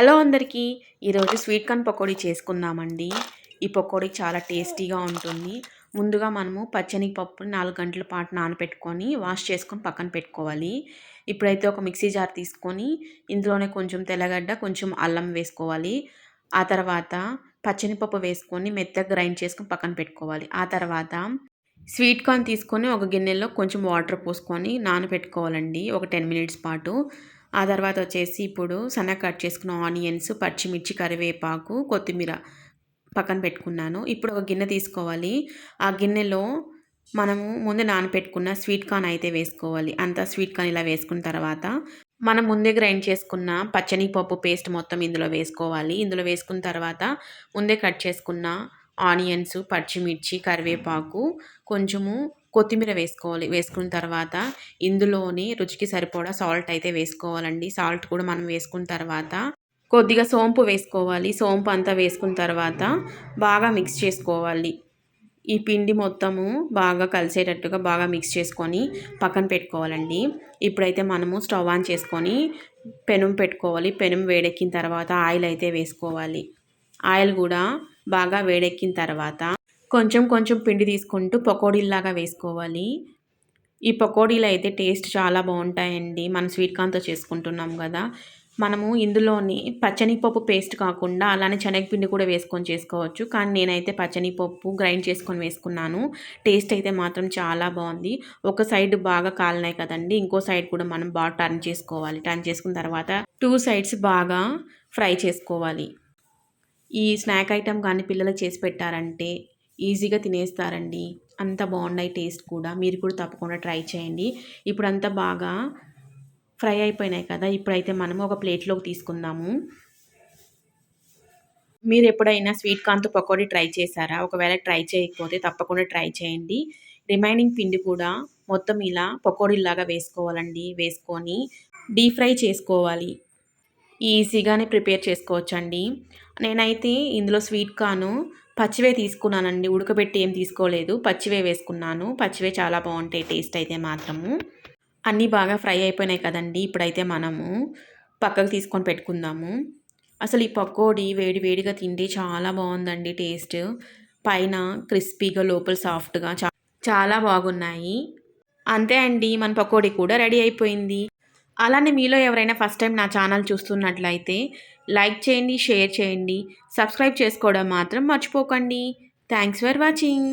Hello అందరికీ. ఈరోజు sweet corn pakodi చేసుకుందామండి. ఈ పకోడీ చాలా టేస్టీగా ఉంటుంది. ముందుగా మనము పచ్చని పప్పుని నాలుగు గంటల పాటు నానబెట్టుకొని వాష్ చేసుకొని పక్కన పెట్టుకోవాలి. ఇప్పుడైతే ఒక మిక్సీ జార్ తీసుకొని ఇందులోనే కొంచెం తెల్లగడ్డ కొంచెం అల్లం వేసుకోవాలి. ఆ తర్వాత పచ్చని పప్పు వేసుకొని మెత్తగా గ్రైండ్ చేసుకొని పక్కన పెట్టుకోవాలి. ఆ తర్వాత స్వీట్ కార్న్ తీసుకొని ఒక గిన్నెలో కొంచెం వాటర్ పోసుకొని నానబెట్టుకోవాలండి ఒక టెన్ మినిట్స్ పాటు. ఆ తర్వాత వచ్చేసి ఇప్పుడు సన్న కట్ చేసుకున్న ఆనియన్స్ పచ్చిమిర్చి కరివేపాకు కొత్తిమీర పక్కన పెట్టుకున్నాను. ఇప్పుడు ఒక గిన్నె తీసుకోవాలి. ఆ గిన్నెలో మనము ముందు నానపెట్టుకున్న స్వీట్ కార్న్ అయితే వేసుకోవాలి. అంతా స్వీట్ కార్న్ ఇలా వేసుకున్న తర్వాత మనం ముందే గ్రైండ్ చేసుకున్న పచ్చని పప్పు పేస్ట్ మొత్తం ఇందులో వేసుకోవాలి. ఇందులో వేసుకున్న తర్వాత ముందే కట్ చేసుకున్న ఆనియన్స్ పచ్చిమిర్చి కరివేపాకు కొంచెము కొత్తిమీర వేసుకోవాలి. వేసుకున్న తర్వాత ఇందులోని రుచికి సరిపడా సాల్ట్ అయితే వేసుకోవాలండి. సాల్ట్ కూడా మనం వేసుకున్న తర్వాత కొద్దిగా సోంపు వేసుకోవాలి. సోంపు అంతా వేసుకున్న తర్వాత బాగా మిక్స్ చేసుకోవాలి. ఈ పిండి మొత్తము బాగా కలిసేటట్టుగా బాగా మిక్స్ చేసుకొని పక్కన పెట్టుకోవాలండి. ఇప్పుడైతే మనము స్టవ్ ఆన్ చేసుకొని పెనం పెట్టుకోవాలి. పెనం వేడెక్కిన తర్వాత ఆయిల్ అయితే వేసుకోవాలి. ఆయిల్ కూడా బాగా వేడెక్కిన తర్వాత కొంచెం కొంచెం పిండి తీసుకుంటూ పకోడీలాగా వేసుకోవాలి. ఈ పకోడీలు అయితే టేస్ట్ చాలా బాగుంటాయండి. మనం స్వీట్ కార్న్తో చేసుకుంటున్నాం కదా. మనము ఇందులోని పచ్చనిపప్పు పేస్ట్ కాకుండా అలానే శనగపిండి కూడా వేసుకొని చేసుకోవచ్చు. కానీ నేనైతే పచ్చనిపప్పు గ్రైండ్ చేసుకొని వేసుకున్నాను. టేస్ట్ అయితే మాత్రం చాలా బాగుంది. ఒక సైడ్ బాగా కాలినాయి కదండి. ఇంకో సైడ్ కూడా మనం బాగా టర్న్ చేసుకోవాలి. టర్న్ చేసుకున్న తర్వాత టూ సైడ్స్ బాగా ఫ్రై చేసుకోవాలి. ఈ స్నాక్ ఐటెం కానీ పిల్లలకు చేసి పెట్టారంటే ఈజీగా తినేస్తారండి. అంత బాగున్నాయి టేస్ట్ కూడా. మీరు కూడా తప్పకుండా ట్రై చేయండి. ఇప్పుడు అంతా బాగా ఫ్రై అయిపోయినాయి కదా. ఇప్పుడైతే మనము ఒక ప్లేట్లోకి తీసుకుందాము. మీరు ఎప్పుడైనా స్వీట్ కార్న్తో పకోడీ ట్రై చేశారా? ఒకవేళ ట్రై చేయకపోతే తప్పకుండా ట్రై చేయండి. రిమైనింగ్ పిండి కూడా మొత్తం ఇలా పకోడీలాగా వేసుకోవాలండి. వేసుకొని డీప్ ఫ్రై చేసుకోవాలి. ఈజీగానే ప్రిపేర్ చేసుకోవచ్చండి. నేనైతే ఇందులో స్వీట్ కాను పచ్చివే తీసుకున్నానండి. ఉడకబెట్టి ఏం తీసుకోలేదు. పచ్చివే వేసుకున్నాను. పచ్చివే చాలా బాగుంటాయి. టేస్ట్ అయితే మాత్రము. అన్నీ బాగా ఫ్రై అయిపోయినాయి కదండి. ఇప్పుడైతే మనము పక్కకు తీసుకొని పెట్టుకుందాము. అసలు ఈ పకోడీ వేడి వేడిగా తింటే చాలా బాగుందండి టేస్ట్. పైన క్రిస్పీగా లోపల సాఫ్ట్గా చాలా బాగున్నాయి. అంతే అండి. మన పకోడీ కూడా రెడీ అయిపోయింది. అలానే మీలో ఎవరైనా ఫస్ట్ టైం నా ఛానల్ చూస్తున్నట్లయితే లైక్ చేయండి షేర్ చేయండి సబ్స్క్రైబ్ చేసుకోవడం మాత్రం మర్చిపోకండి. Thanks for watching